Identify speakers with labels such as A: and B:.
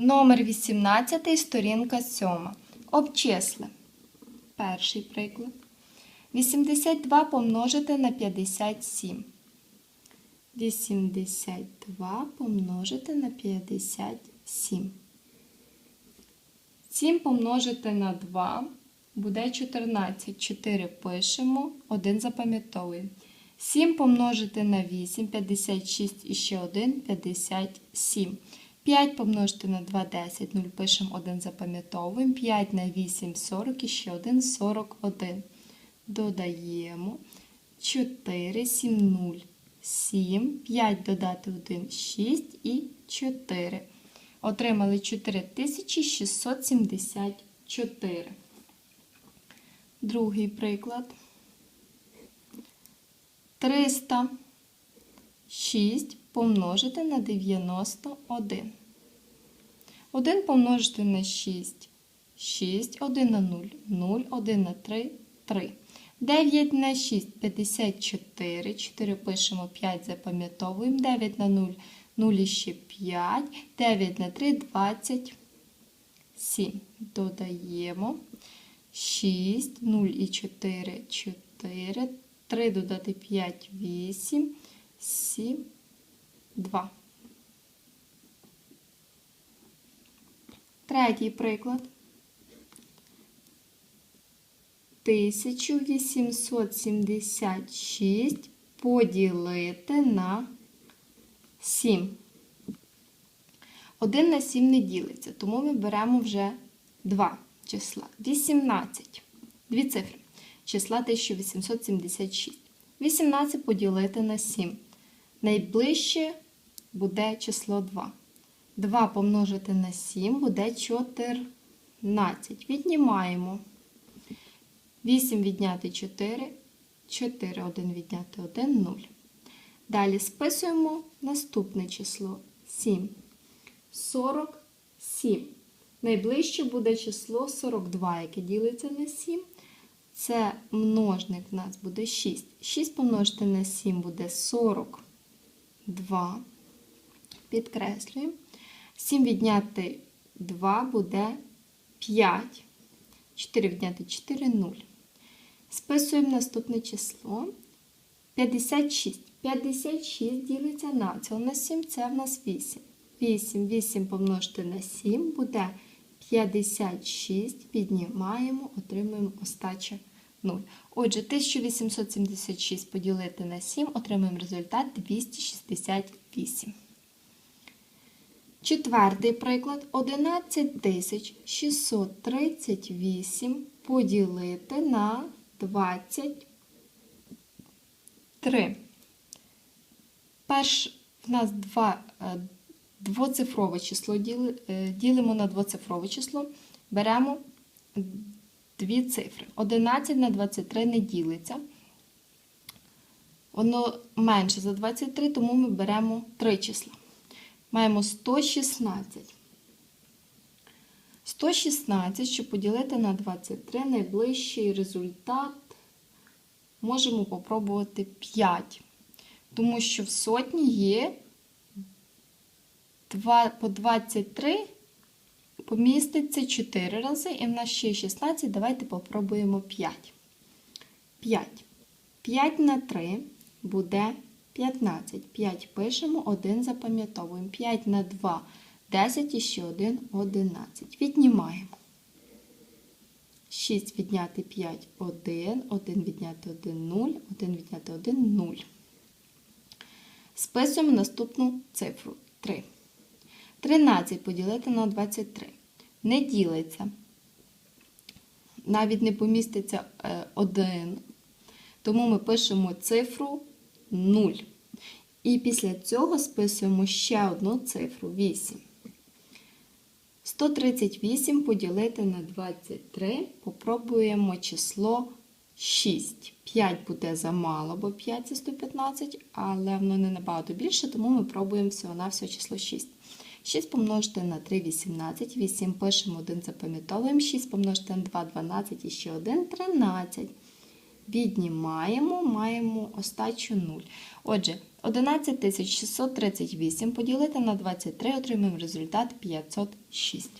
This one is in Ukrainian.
A: Номер 18, сторінка 7. Обчисли. Перший приклад. 82 помножити на 57. 82 помножити на 57. 7 помножити на 2 буде 14. 4 пишемо, 1 запам'ятовуємо. 7 помножити на 8, 56 і ще 1, 57. 5 помножити на 2, 10, 0 пишемо, 1 запам'ятовуємо. 5 на 8, 40 і ще 1, 41. Додаємо 4, 7, 0, 7, 5 додати 1, 6 і 4. Отримали 4674. Другий приклад. 306 помножити на 91. 1 помножити на 6. 6, 1 на 0, 0, 1 на 3, 3. 9 на 6, 54. 4 пишемо 5, запам'ятовуємо. 9 на 0, 0 і ще 5. 9 на 3, 27. Додаємо. 6, 0 і 4, 4. 3 додати 5, 8, 7, 2. Третій приклад. 1876 поділити на 7. 1 на 7 не ділиться, тому ми беремо вже 2 числа. 18. Дві цифри. Числа 1876. 18 поділити на 7. Найближче буде число 2. 2 помножити на 7 буде 14. Віднімаємо. 8 відняти 4, 4, 1 відняти 1, 0. Далі списуємо наступне число 7. 47. Найближче буде число 42, яке ділиться на 7. Це множник в нас буде 6. 6 помножити на 7 буде 42. Підкреслюємо. 7 відняти 2 буде 5. 4 відняти 4 0. Списуємо наступне число. 56. 56 ділиться на це. У нас 7, це в нас 8. 8, 8 помножити на 7 буде 56. Піднімаємо, отримуємо остача 0. Отже, 1876 поділити на 7, отримуємо результат 268. Четвертий приклад 11638 поділити на 23. Перш в нас два, е, двоцифрове число е, ділимо на двоцифрове число, беремо дві цифри. 11 на 23 не ділиться. Воно менше за 23, тому ми беремо три числа. Маємо 116. 116, щоб поділити на 23, найближчий результат можемо попробувати 5. Тому що в сотні є 2, по 23, поміститься 4 рази, і в нас ще 16. Давайте попробуємо 5. 5. 5 на 3 буде 15. 5 пишемо, 1 запам'ятовуємо. 5 на 2 10 і ще 1 11. Віднімаємо. 6 відняти 5 1, 1 відняти 1 0, 1 відняти 1 0. Списуємо наступну цифру 3. 13 поділити на 23. Не ділиться. Навіть не поміститься 1. Тому ми пишемо цифру 0. І після цього списуємо ще одну цифру 8. 138 поділити на 23. Попробуємо число 6. 5 буде замало, бо 5 це 115, але воно не набагато більше, тому ми пробуємо всього на все число 6. 6 помножити на 3 18, 8 пишемо 1, запам'ятовуємо, 6 помножити на 2 12 і ще 1 13. Віднімаємо, маємо остачу 0. Отже, 11638 поділити на 23 отримаємо результат 506.